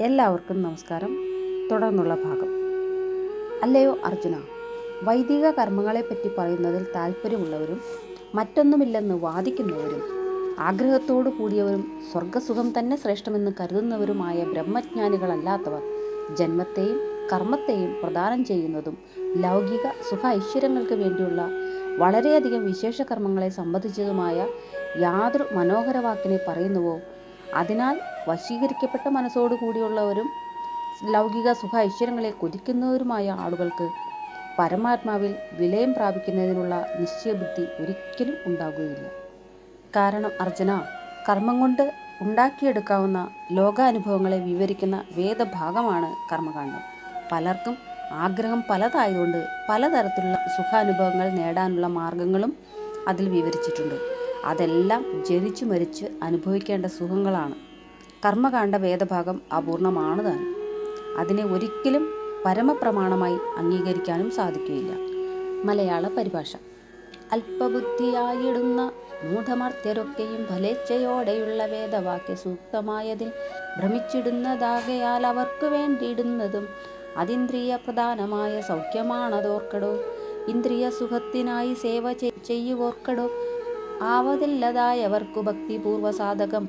എല്ലാവർക്കും നമസ്കാരം. തുടർന്നുള്ള ഭാഗം. അല്ലയോ അർജുന വൈദിക കർമ്മങ്ങളെപ്പറ്റി പറയുന്നതിൽ താല്പര്യമുള്ളവരും മറ്റൊന്നുമില്ലെന്ന് വാദിക്കുന്നവരും ആഗ്രഹത്തോടു കൂടിയവരും സ്വർഗസുഖം തന്നെ ശ്രേഷ്ഠമെന്ന് കരുതുന്നവരുമായ ബ്രഹ്മജ്ഞാനികളല്ലാത്തവർ ജന്മത്തെയും കർമ്മത്തെയും പ്രദാനം ചെയ്യുന്നതും ലൗകിക സുഖ ഐശ്വര്യങ്ങൾക്ക് വേണ്ടിയുള്ള വളരെയധികം വിശേഷ കർമ്മങ്ങളെ സംബന്ധിച്ചതുമായ യാതൊരു മനോഹരവാക്കിനെ പറയുന്നുവോ? അതിനാൽ വശീകരിക്കപ്പെട്ട മനസ്സോടു കൂടിയുള്ളവരും ലൗകിക സുഖ ഐശ്വര്യങ്ങളെ കൊതിക്കുന്നവരുമായ ആളുകൾക്ക് പരമാത്മാവിൽ വിലയം പ്രാപിക്കുന്നതിനുള്ള നിശ്ചയബുദ്ധി ഒരിക്കലും ഉണ്ടാകുകയില്ല. കാരണം അർജുന കർമ്മം കൊണ്ട് ഉണ്ടാക്കിയെടുക്കാവുന്ന ലോകാനുഭവങ്ങളെ വിവരിക്കുന്ന വേദഭാഗമാണ് കർമ്മകാണ്ഡം പലർക്കും ആഗ്രഹം പലതായതുകൊണ്ട് പലതരത്തിലുള്ള സുഖാനുഭവങ്ങൾ നേടാനുള്ള മാർഗങ്ങളും അതിൽ വിവരിച്ചിട്ടുണ്ട്. അതെല്ലാം ജനിച്ചു മരിച്ച് അനുഭവിക്കേണ്ട സുഖങ്ങളാണ്. കർമ്മകാണ്ഡ വേദഭാഗം അപൂർണമാണ് തന്നെ അതിനെ ഒരിക്കലും പരമപ്രമാണമായി അംഗീകരിക്കാനും സാധിക്കുകയില്ല. മലയാള പരിഭാഷ. അല്പബുദ്ധിയായിടുന്ന മൂഢമർത്യരൊക്കെയും ഫലേച്ഛയോടെയുള്ള വേദവാക്യ സൂക്തമായതിൽ ഭ്രമിച്ചിടുന്നതാകയാൽ അവർക്ക് വേണ്ടിയിടുന്നതും അതിന്ദ്രിയ പ്രധാനമായ സൗഖ്യമാണതോർക്കടോ? ഇന്ദ്രിയ സുഖത്തിനായി സേവ ചെയ്യുവോർക്കടോ? ആവതില്ലതായവർക്കു ഭക്തിപൂർവ സാധകം